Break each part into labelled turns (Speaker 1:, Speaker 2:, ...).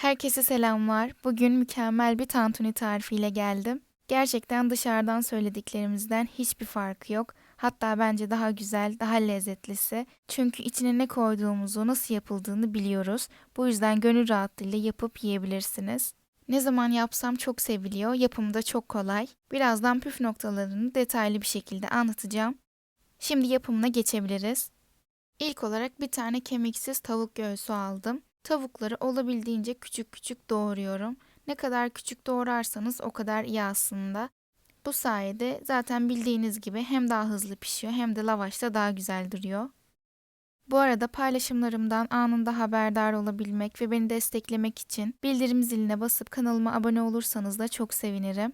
Speaker 1: Herkese selamlar. Bugün mükemmel bir tantuni tarifiyle geldim. Gerçekten dışarıdan söylediklerimizden hiçbir farkı yok. Hatta bence daha güzel, daha lezzetlisi. Çünkü içine ne koyduğumuzu, nasıl yapıldığını biliyoruz. Bu yüzden gönül rahatlığıyla yapıp yiyebilirsiniz. Ne zaman yapsam çok seviliyor, yapımı da çok kolay. Birazdan püf noktalarını detaylı bir şekilde anlatacağım. Şimdi yapımına geçebiliriz. İlk olarak bir tane kemiksiz tavuk göğsü aldım. Tavukları olabildiğince küçük küçük doğruyorum. Ne kadar küçük doğrarsanız o kadar iyi aslında. Bu sayede zaten bildiğiniz gibi hem daha hızlı pişiyor hem de lavaşta daha güzel duruyor. Bu arada paylaşımlarımdan anında haberdar olabilmek ve beni desteklemek için bildirim ziline basıp kanalıma abone olursanız da çok sevinirim.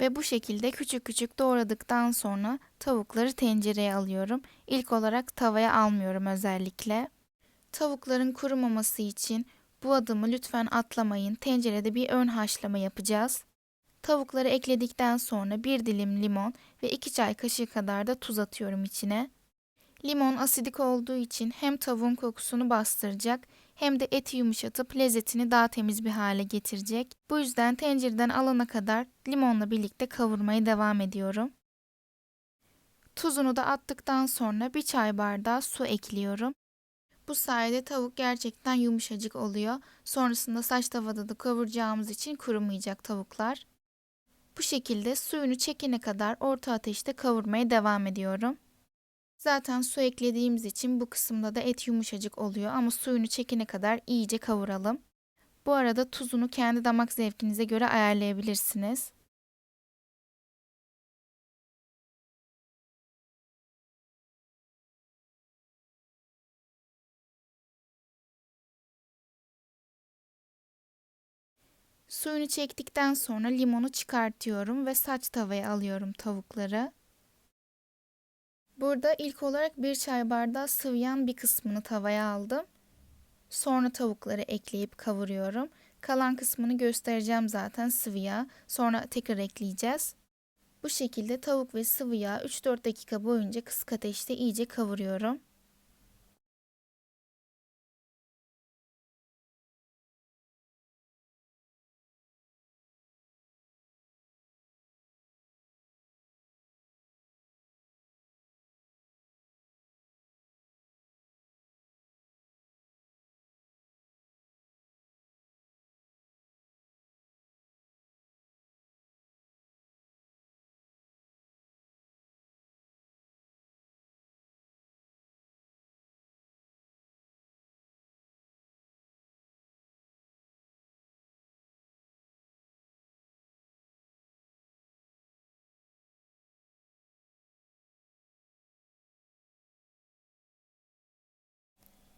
Speaker 1: Ve bu şekilde küçük küçük doğradıktan sonra tavukları tencereye alıyorum. İlk olarak tavaya almıyorum özellikle. Tavukların kurumaması için bu adımı lütfen atlamayın. Tencerede bir ön haşlama yapacağız. Tavukları ekledikten sonra bir dilim limon ve 2 çay kaşığı kadar da tuz atıyorum içine. Limon asidik olduğu için hem tavuğun kokusunu bastıracak hem de eti yumuşatıp lezzetini daha temiz bir hale getirecek. Bu yüzden tencereden alana kadar limonla birlikte kavurmaya devam ediyorum. Tuzunu da attıktan sonra bir çay bardağı su ekliyorum. Bu sayede tavuk gerçekten yumuşacık oluyor. Sonrasında saç tavada da kavuracağımız için kurumayacak tavuklar. Bu şekilde suyunu çekene kadar orta ateşte kavurmaya devam ediyorum. Zaten su eklediğimiz için bu kısımda da et yumuşacık oluyor ama suyunu çekene kadar iyice kavuralım. Bu arada tuzunu kendi damak zevkinize göre ayarlayabilirsiniz. Suyunu çektikten sonra limonu çıkartıyorum ve saç tavaya alıyorum tavukları. Burada ilk olarak bir çay bardağı sıvı bir kısmını tavaya aldım. Sonra tavukları ekleyip kavuruyorum. Kalan kısmını göstereceğim zaten sıvı yağ. Sonra tekrar ekleyeceğiz. Bu şekilde tavuk ve sıvı yağ 3-4 dakika boyunca kısık ateşte iyice kavuruyorum.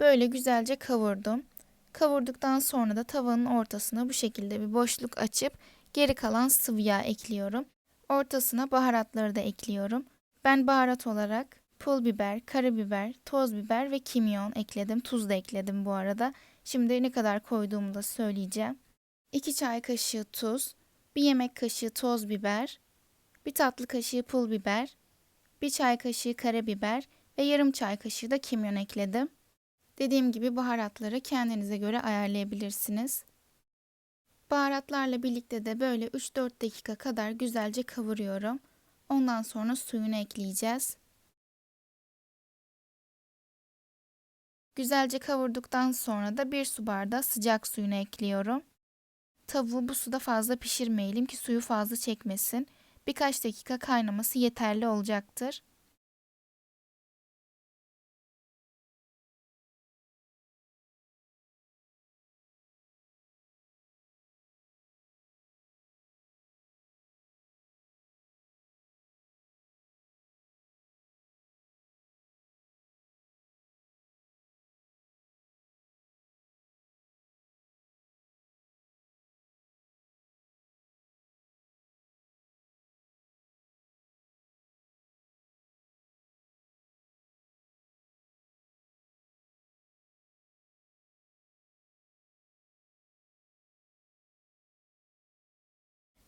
Speaker 1: Böyle güzelce kavurdum. Kavurduktan sonra da tavanın ortasına bu şekilde bir boşluk açıp geri kalan sıvı yağ ekliyorum. Ortasına baharatları da ekliyorum. Ben baharat olarak pul biber, karabiber, toz biber ve kimyon ekledim. Tuz da ekledim bu arada. Şimdi ne kadar koyduğumu da söyleyeceğim. 2 çay kaşığı tuz, 1 yemek kaşığı toz biber, 1 tatlı kaşığı pul biber, 1 çay kaşığı karabiber ve yarım çay kaşığı da kimyon ekledim. Dediğim gibi baharatları kendinize göre ayarlayabilirsiniz. Baharatlarla birlikte de böyle 3-4 dakika kadar güzelce kavuruyorum. Ondan sonra suyunu ekleyeceğiz. Güzelce kavurduktan sonra da bir su bardağı sıcak suyunu ekliyorum. Tavuğu bu suda fazla pişirmeyelim ki suyu fazla çekmesin. Birkaç dakika kaynaması yeterli olacaktır.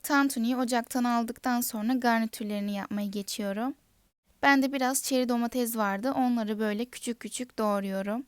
Speaker 1: Tantuniyi ocaktan aldıktan sonra garnitürlerini yapmaya geçiyorum. Bende biraz çeri domates vardı. Onları böyle küçük küçük doğruyorum.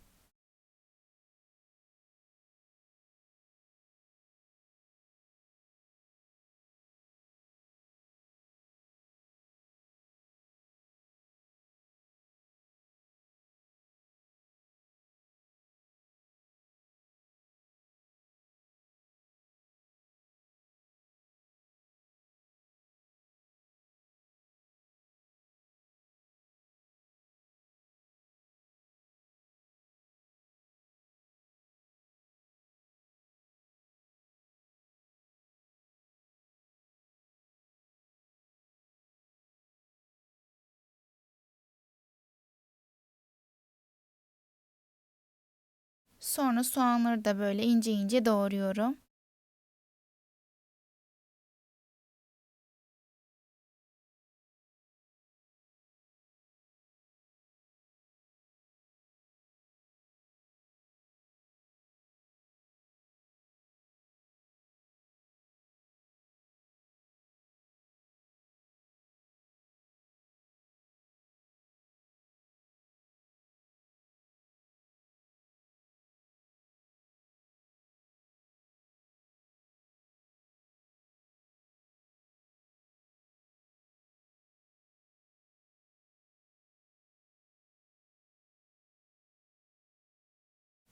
Speaker 1: Sonra soğanları da böyle ince ince doğruyorum.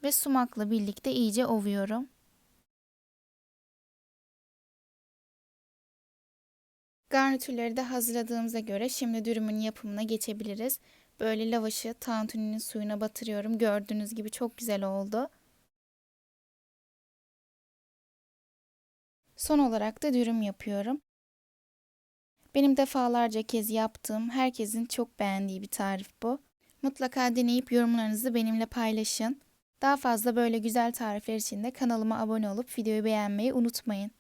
Speaker 1: Ve sumakla birlikte iyice ovuyorum. Garnitürleri de hazırladığımıza göre şimdi dürümün yapımına geçebiliriz. Böyle lavaşı tantuninin suyuna batırıyorum. Gördüğünüz gibi çok güzel oldu. Son olarak da dürüm yapıyorum. Benim defalarca kez yaptığım, herkesin çok beğendiği bir tarif bu. Mutlaka deneyip yorumlarınızı benimle paylaşın. Daha fazla böyle güzel tarifler için de kanalıma abone olup videoyu beğenmeyi unutmayın.